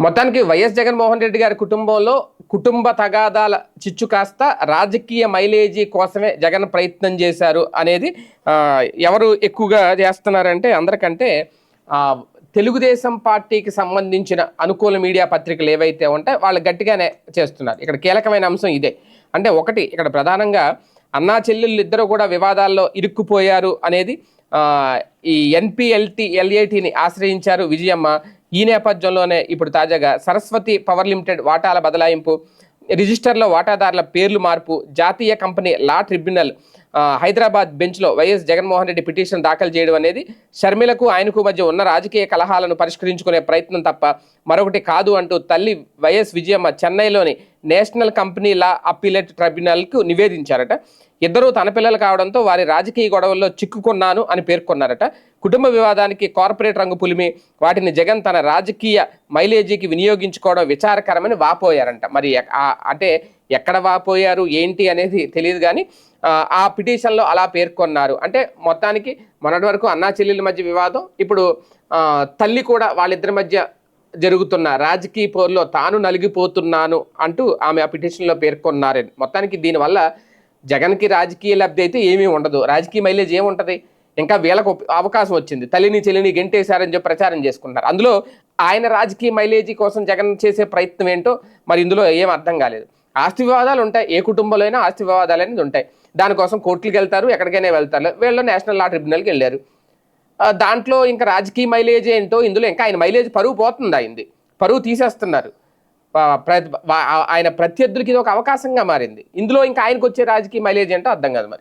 మొత్తానికి వైఎస్ జగన్మోహన్ రెడ్డి గారి కుటుంబంలో కుటుంబ తగాదాల చిచ్చు కాస్త రాజకీయ మైలేజీ కోసమే జగన్ ప్రయత్నం చేశారు అనేది ఎవరు ఎక్కువగా చేస్తున్నారంటే అందరికంటే తెలుగుదేశం పార్టీకి సంబంధించిన అనుకూల మీడియా పత్రికలు ఏవైతే ఉంటాయో వాళ్ళు గట్టిగానే చేస్తున్నారు. ఇక్కడ కీలకమైన అంశం ఇదే. అంటే ఒకటి ఇక్కడ ప్రధానంగా అన్నా చెల్లెళ్ళు ఇద్దరు కూడా వివాదాల్లో ఇరుక్కుపోయారు అనేది ఈ ఎన్పిఎల్టీ ఎల్ఏటీని ఆశ్రయించారు విజయమ్మ. ఈ నేపథ్యంలోనే ఇప్పుడు తాజాగా సరస్వతి పవర్ లిమిటెడ్ వాటాల బదలాయింపు రిజిస్టర్లో వాటాదారుల పేర్లు మార్పు జాతీయ కంపెనీ లా ట్రిబ్యునల్ హైదరాబాద్ బెంచ్లో వైఎస్ జగన్మోహన్ రెడ్డి పిటిషన్ దాఖలు చేయడం అనేది షర్మిలకు ఆయనకు మధ్య ఉన్న రాజకీయ కలహాలను పరిష్కరించుకునే ప్రయత్నం తప్ప మరొకటి కాదు అంటూ తల్లి వైఎస్ విజయమ్మ చెన్నైలోని నేషనల్ కంపెనీ లా అప్పీలేట్ ట్రైబ్యునల్కు నివేదించారట. ఇద్దరూ తన పిల్లలు కావడంతో వారి రాజకీయ గొడవల్లో చిక్కుకున్నాను అని పేర్కొన్నారట. కుటుంబ వివాదానికి కార్పొరేట్ రంగు పులిమి వాటిని జగన్ తన రాజకీయ మైలేజీకి వినియోగించుకోవడం విచారకరమని వాపోయారంట. మరి అంటే ఎక్కడ వాపోయారు ఏంటి అనేది తెలియదు కానీ ఆ, పిటిషన్లో అలా పేర్కొన్నారు. అంటే మొత్తానికి మొన్నటి వరకు అన్నా చెల్లెల మధ్య వివాదం ఇప్పుడు తల్లి కూడా వాళ్ళిద్దరి మధ్య జరుగుతున్న రాజకీయ పోరులో తాను నలిగిపోతున్నాను అంటూ ఆమె ఆ పిటిషన్లో పేర్కొన్నారు. మొత్తానికి దీనివల్ల జగన్కి రాజకీయ లబ్ధి అయితే ఏమీ ఉండదు. రాజకీయ మైలేజ్ ఏముంటుంది? ఇంకా వీళ్ళకు అవకాశం వచ్చింది. తల్లిని చెల్లిని గెంటేశారని చెప్పి ప్రచారం చేసుకుంటారు అందులో ఆయన రాజకీయ మైలేజీ కోసం జగన్ చేసే ప్రయత్నం ఏంటో మరి ఇందులో ఏం అర్థం కాలేదు. ఆస్తి వివాదాలు ఉంటాయి ఏ కుటుంబంలో అయినా ఆస్తి వివాదాలు అనేది ఉంటాయి దానికోసం కోర్టులకు వెళ్తారు ఎక్కడికైనా వెళ్తారు. వీళ్ళు నేషనల్ లా ట్రిబ్యునల్కి వెళ్ళారు దాంట్లో ఇంకా రాజకీయ మైలేజ్ ఏంటో ఇందులో ఇంకా ఆయన మైలేజ్ పరువు పోతుంది అయింది పరువు తీసేస్తున్నారు. ప్ర- ఆయన ప్రత్యర్థులకి ఇది ఒక అవకాశంగా మారింది. ఇందులో ఇంకా ఆయనకు వచ్చే రాజకీయ మైలేజ్ ఏంటో అర్థం కాదు మరి.